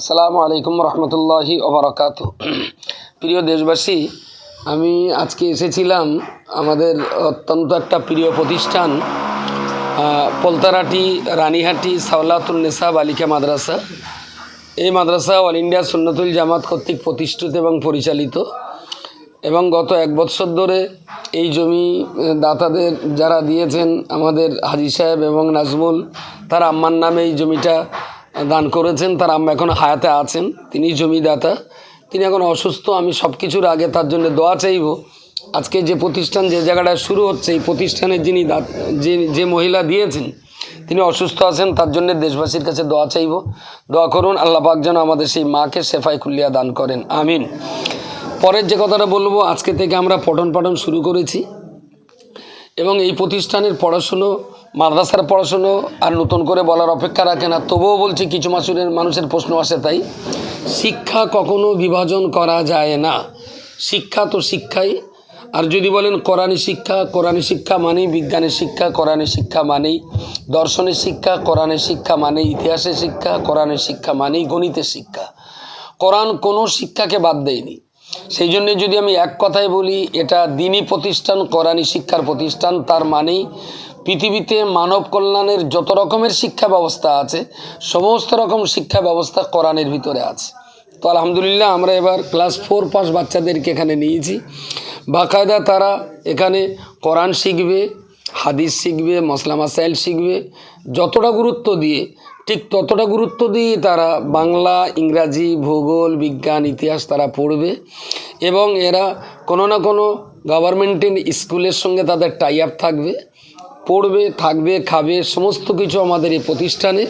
আসসালামু আলাইকুম রহমতুল্লাহি ওবরাকাত প্রিয় দেশবাসী, আমি আজকে এসেছিলাম আমাদের অত্যন্ত একটা প্রিয় প্রতিষ্ঠান পলতারাটি, রানীহাটি সাওলাতুল নেসা, বালিকা মাদ্রাসা। এই মাদ্রাসা অল ইন্ডিয়া সুন্নতুল জামাত কর্তৃক প্রতিষ্ঠিত এবং পরিচালিত। এবং গত এক বছর ধরে এই জমি দাতাদের যারা দিয়েছেন আমাদের হাজি সাহেব এবং নাজমুল, তার আম্মার নামে এই জমিটা দান করেছেন, তার আম্মা এখন হায়াতে আছেন, তিনি জমিদাতা। তিনি এখন অসুস্থ, আমি সব কিছুর আগে তার জন্য দোয়া চাইব। আজকে যে প্রতিষ্ঠান, যে জায়গাটা শুরু হচ্ছে, এই প্রতিষ্ঠানের যিনি যে মহিলা দিয়েছেন, তিনি অসুস্থ আছেন, তার জন্য দেশবাসীর কাছে দোয়া চাইব। দোয়া করুন, আল্লাহ পাক যেন আমাদের সেই মাকে সেফাই খুল্লিয়া দান করেন, আমিন। পরের যে কথাটা বলব, আজকে থেকে আমরা পঠন পাঠন শুরু করেছি। এবং এই প্রতিষ্ঠানের পড়াশুনো মাদ্রাসার পড়াশুনো আর নতুন করে বলার অপেক্ষা রাখে না। তবুও বলছি, কিছু মাসুরের মানুষের প্রশ্ন আসে তাই। শিক্ষা কখনো বিভাজন করা যায় না। শিক্ষা তো শিক্ষাই। আর যদি বলেন কোরআনী শিক্ষা কোরআনী শিক্ষা মানেই বিজ্ঞানের শিক্ষা কোরআনী শিক্ষা মানেই দর্শনের শিক্ষা, কোরআনের শিক্ষা মানেই ইতিহাসের শিক্ষা, কোরআনের শিক্ষা মানেই গণিতের শিক্ষা। কোরআন কোনো শিক্ষাকে বাদ দেয়নি। সেই জন্য যদি আমি এক কথায় বলি, এটা দিনী প্রতিষ্ঠান কোরআনী শিক্ষার প্রতিষ্ঠান, তার মানেই পৃথিবীতে মানব কল্যাণের যত রকমের শিক্ষা ব্যবস্থা আছে, সমস্ত রকম শিক্ষা ব্যবস্থা কোরআনের ভিতরে আছে। তো আলহামদুলিল্লাহ আমরা এবার ক্লাস ফোর পাস বাচ্চাদেরকে এখানে নিয়েছি। বাকায়দা তারা এখানে কোরআন শিখবে, হাদিস শিখবে মশলা মাসাইল শিখবে, যতটা গুরুত্ব দিয়ে, ঠিক ততটা গুরুত্ব দিয়ে তারা বাংলা, ইংরাজি, ভূগোল, বিজ্ঞান, ইতিহাস তারা পড়বে এবং এরা কোনো না কোনো গভর্নমেন্টের স্কুলের সঙ্গে তাদের টাই আপ থাকবে। পড়বে, থাকবে, খাবে, সমস্ত কিছু আমাদের এই প্রতিষ্ঠানে।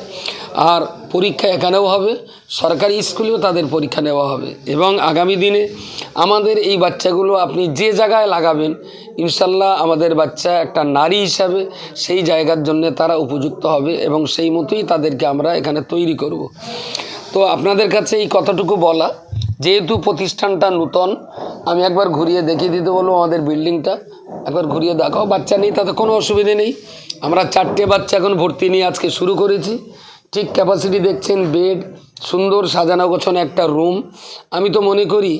আর পরীক্ষা এখানেও হবে, সরকারি স্কুলেও তাদের পরীক্ষা নেওয়া হবে। এবং আগামী দিনে আমাদের এই বাচ্চাগুলো আপনি যে জায়গায় লাগাবেন, ইনশাল্লাহ আমাদের বাচ্চা একটা নারী হিসাবে সেই জায়গার জন্য তারা উপযুক্ত হবে এবং সেই মতোই তাদেরকে আমরা এখানে তৈরি করব। তো আপনাদের কাছে এই কথাটুকু বলা যেহেতু প্রতিষ্ঠানটা নূতন, আমি একবার ঘুরিয়ে দেখিয়ে দিতে বলব আমাদের বিল্ডিংটা। একবার ঘুরিয়ে দেখাও, বাচ্চা নেই, তাতে কোনো অসুবিধে নেই। আমরা চারটে বাচ্চা এখন ভর্তি নিয়ে আজকে শুরু করেছি। ঠিক ক্যাপাসিটি দেখছেন বেড সুন্দর সাজানো গোছানো একটা রুম আমি তো মনে করি,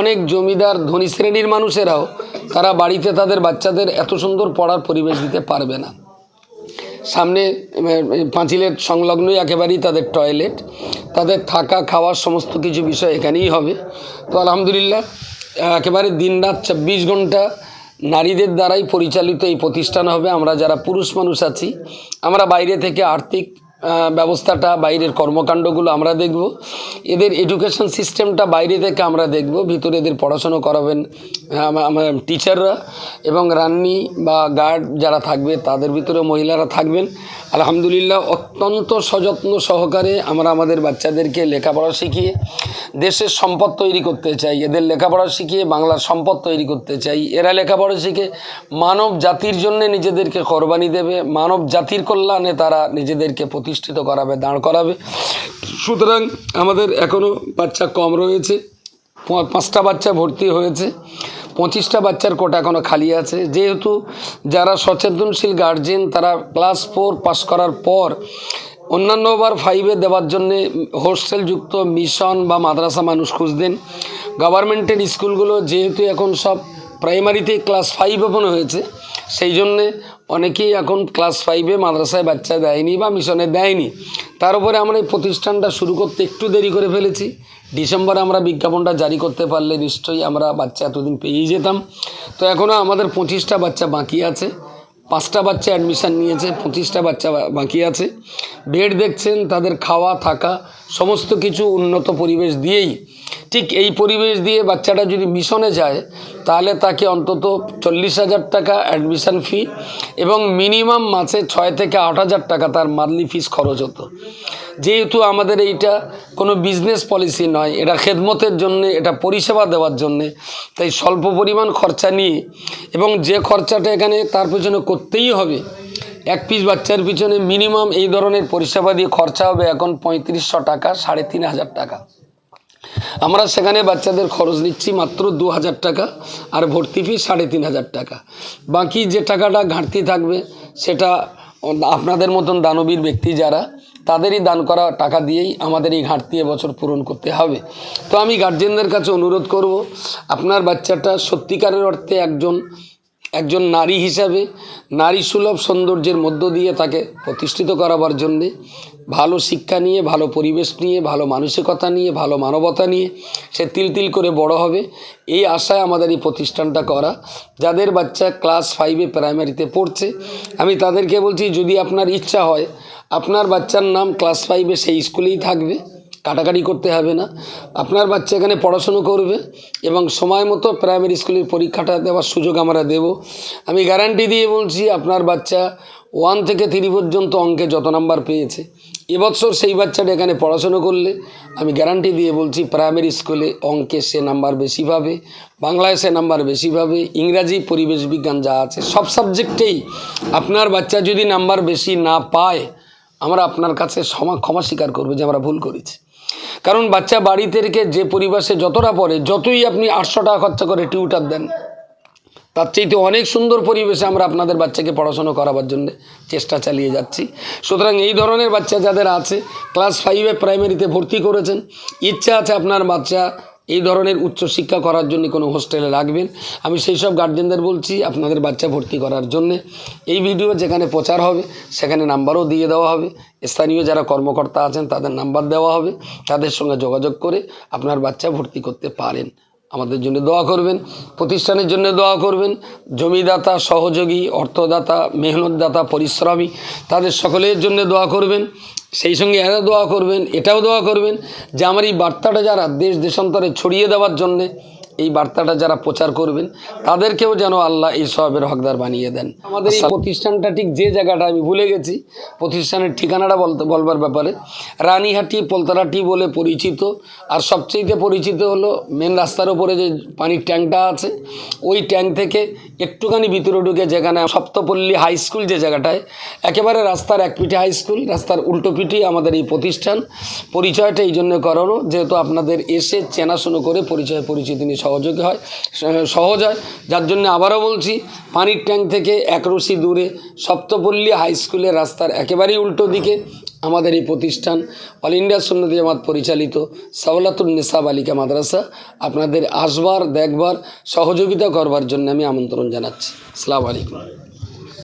অনেক জমিদার, ধনী শ্রেণির মানুষেরাও তারা বাড়িতে তাদের বাচ্চাদের এত সুন্দর পড়ার পরিবেশ দিতে পারবে না। সামনে পাঁচিলের সংলগ্নই একেবারেই তাদের টয়লেট তাদের থাকা, খাওয়ার সমস্ত কিছু বিষয় এখানেই হবে। তো আলহামদুলিল্লাহ, একেবারে দিন রাত চব্বিশ ঘণ্টা নারীদের দ্বারাই পরিচালিত এই প্রতিষ্ঠান হবে। আমরা যারা পুরুষ মানুষ আছি, আমরা বাইরে থেকে আর্থিক ব্যবস্থাটা, বাইরের কর্মকাণ্ডগুলো আমরা দেখব। এদের এডুকেশন সিস্টেমটা বাইরে থেকে আমরা দেখব। ভিতরে এদের পড়াশুনো করাবেন টিচাররা এবং রান্নি বা গার্ড যারা থাকবে, তাদের ভিতরে মহিলারা থাকবেন। আলহামদুলিল্লাহ অত্যন্ত সযত্ন সহকারে আমরা আমাদের বাচ্চাদেরকে লেখাপড়া শিখিয়ে দেশের সম্পদ তৈরি করতে চাই। এদের লেখাপড়া শিখিয়ে বাংলার সম্পদ তৈরি করতে চাই। এরা লেখাপড়া শিখে মানব জাতির জন্য নিজেদেরকে কোরবানি দেবে। মানব জাতির কল্যাণে তারা নিজেদেরকে প্রতিষ্ঠিত করাবে, দাঁড় করাবে। সুতরাং আমাদের এখনও বাচ্চা কম রয়েছে। পাঁচটা বাচ্চা ভর্তি হয়েছে, পঁচিশটা বাচ্চার কোটা এখনও খালি আছে। যেহেতু যারা সচেতনশীল গার্জেন তারা ক্লাস ফোর পাস করার পর অন্যান্য বার ফাইভে দেওয়ার জন্যে হোস্টেলযুক্ত মিশন বা মাদ্রাসা মানুষ খুঁজতেন। গভর্নমেন্টের স্কুলগুলো যেহেতু এখন সব প্রাইমারিতে ক্লাস ফাইভ ওপেন হয়েছে সেই জন্যে অনেকেই এখন ক্লাস ফাইভে মাদ্রাসায় বাচ্চা দেয়নি বা মিশনে দেয়নি। তার উপরে আমরা এই প্রতিষ্ঠানটা শুরু করতে একটু দেরি করে ফেলেছি। ডিসেম্বরে আমরা বিজ্ঞাপনটা জারি করতে পারলে নিশ্চয়ই আমরা বাচ্চা এতদিন পেয়েই যেতাম। তো এখনও আমাদের পঁচিশটা বাচ্চা বাকি আছে। পাঁচটা বাচ্চা অ্যাডমিশান নিয়েছে, পঁচিশটা বাচ্চা বাকি আছে। বেড দেখছেন, তাদের খাওয়া, থাকা, সমস্ত কিছু উন্নত পরিবেশ দিয়েই ঠিক এই পরিবেশ দিয়ে বাচ্চাটা যদি মিশনে যায়, তাহলে তাকে অন্তত চল্লিশ হাজার টাকা অ্যাডমিশান ফি এবং মিনিমাম মাসে ছয় থেকে আট হাজার টাকা তার মান্থলি ফিস খরচ হতো। যেহেতু আমাদের এইটা কোনো বিজনেস পলিসি নয়, এটা খেদমতের জন্য, এটা পরিষেবা দেওয়ার জন্যে, তাই স্বল্প পরিমাণ খরচা নিয়ে এবং যে খরচাটা এখানে তার পেছনে করতেই হবে, এক পিস বাচ্চার পিছনে মিনিমাম এই ধরনের পরিষেবা দিয়ে খরচা হবে এখন পঁয়ত্রিশশো টাকা, সাড়ে তিন হাজার টাকা। আমরা সেখানে বাচ্চাদের খরচ নিচ্ছি মাত্র দু হাজার টাকা আর ভর্তি ফি সাড়ে তিন হাজার টাকা। বাকি যে টাকাটা ঘাটতি থাকবে, সেটা আপনাদের মতন দানবীর ব্যক্তি যারা, তাদেরই দান করা টাকা দিয়েই আমাদের এই ঘাটতি এবছর পূরণ করতে হবে। তো আমি গার্জেনদের কাছে অনুরোধ করব, আপনার বাচ্চাটা সত্যিকারের অর্থে একজন একজন নারী হিসাবে নারী সুলভ সৌন্দর্যের মধ্য দিয়ে তাকে প্রতিষ্ঠিত করাবার জন্যে ভালো শিক্ষা নিয়ে, ভালো পরিবেশ নিয়ে, ভালো মানসিকতা নিয়ে, ভালো মানবতা নিয়ে সে তিল তিল করে বড় হবে। এই আশায় আমাদের এই প্রতিষ্ঠানটা করা। যাদের বাচ্চা ক্লাস ফাইভে প্রাইমারিতে পড়ছে, আমি তাদেরকে বলছি, যদি আপনার ইচ্ছা হয়, আপনার বাচ্চার নাম ক্লাস ফাইভে সেই স্কুলেই থাকবে। কাটাকাটি করতে হবে না। আপনার বাচ্চা এখানে পড়াশুনো করবে এবং সময় মতো প্রাইমারি স্কুলের পরীক্ষাটা দেওয়ার সুযোগ আমরা দেব। আমি গ্যারান্টি দিয়ে বলছি, আপনার বাচ্চা ওয়ান থেকে থ্রি পর্যন্ত অঙ্কে যত নাম্বার পেয়েছে, এবছর সেই বাচ্চাটা এখানে পড়াশুনো করলে, আমি গ্যারান্টি দিয়ে বলছি প্রাইমারি স্কুলে অঙ্কে সে নাম্বার বেশি পাবে, বাংলায় সে নাম্বার বেশি পাবে, ইংরাজি, পরিবেশ বিজ্ঞান যা আছে, সব সাবজেক্টেই আপনার বাচ্চা যদি নাম্বার বেশি না পায় আমরা আপনার কাছে ক্ষমা ক্ষমা স্বীকার করব যে আমরা ভুল করেছি। কারণ বাচ্চা বাড়িতে রেখে যে পরিবেশে যতটা পড়ে, যতই আপনি আটশো টাকা খরচা করে টিউটার দেন, তার চাইতে অনেক সুন্দর পরিবেশে আমরা আপনাদের বাচ্চাকে পড়াশুনো করাবার জন্য চেষ্টা চালিয়ে যাচ্ছি। সুতরাং এই ধরনের বাচ্চা যাদের আছে, ক্লাস ফাইভে প্রাইমারিতে ভর্তি করেছেন, ইচ্ছা আছে আপনার বাচ্চা এই ধরনের উচ্চশিক্ষা করার জন্য কোনো হোস্টেলে রাখবেন। আমি সেই সব গার্জেনদের বলছি, আপনাদের বাচ্চা ভর্তি করার জন্যে। এই ভিডিও যেখানে প্রচার হবে, সেখানে নাম্বারও দিয়ে দেওয়া হবে। স্থানীয় যারা কর্মকর্তা আছেন, তাদের নাম্বার দেওয়া হবে। তাদের সঙ্গে যোগাযোগ করে আপনার বাচ্চা ভর্তি করতে পারেন। আমাদের জন্য দোয়া করবেন, প্রতিষ্ঠানের জন্য দোয়া করবেন। জমিদাতা, সহযোগী, অর্থদাতা, মেহনতদাতা, পরিশ্রমী, তাদের সকলের জন্য দোয়া করবেন। সেই সঙ্গে এরা দোয়া করবেন, এটাও দোয়া করবেন যে আমার এই বার্তাটা যারা দেশ দেশান্তরে ছড়িয়ে দেওয়ার জন্যে এই বার্তাটা যারা প্রচার করবেন তাদেরকেও যেন আল্লাহ এই সবের হকদার বানিয়ে দেন। আমাদের এই প্রতিষ্ঠানটা ঠিক যে জায়গাটা আমি ভুলে গেছি প্রতিষ্ঠানের ঠিকানাটা বলতে বলবার ব্যাপারে। রানীহাটি পোলতারাটি বলে পরিচিত আর সবচেয়ে পরিচিত হলো মেন রাস্তার উপরে যে পানির ট্যাঙ্কটা আছে ওই ট্যাঙ্ক থেকে একটুখানি ভিতরে ঢুকে যেখানে সপ্তপল্লী হাই স্কুল যে জায়গাটায় একেবারে রাস্তার এক পিঠে হাই স্কুল রাস্তার উল্টো পিঠেই আমাদের এই প্রতিষ্ঠান। পরিচয়টা এই জন্য করানো যেহেতু আপনাদের এসে চেনাশুনো করে পরিচয় পরিচিতি নিয়ে সহযোগী হয় সহজ হয়। যার জন্য আবারও বলছি, পানির ট্যাঙ্ক থেকে এক রশি দূরে সপ্তপল্লী হাই স্কুলের রাস্তার একেবারেই উল্টো দিকে আমাদের এই প্রতিষ্ঠান অল ইন্ডিয়া সুন্নতি জামাত পরিচালিত সাওলাতুল নেশা বালিকা মাদ্রাসা। আপনাদের আসবার, দেখবার, সহযোগিতা করবার জন্য আমি আমন্ত্রণ জানাচ্ছি। সালাম আলাইকুম।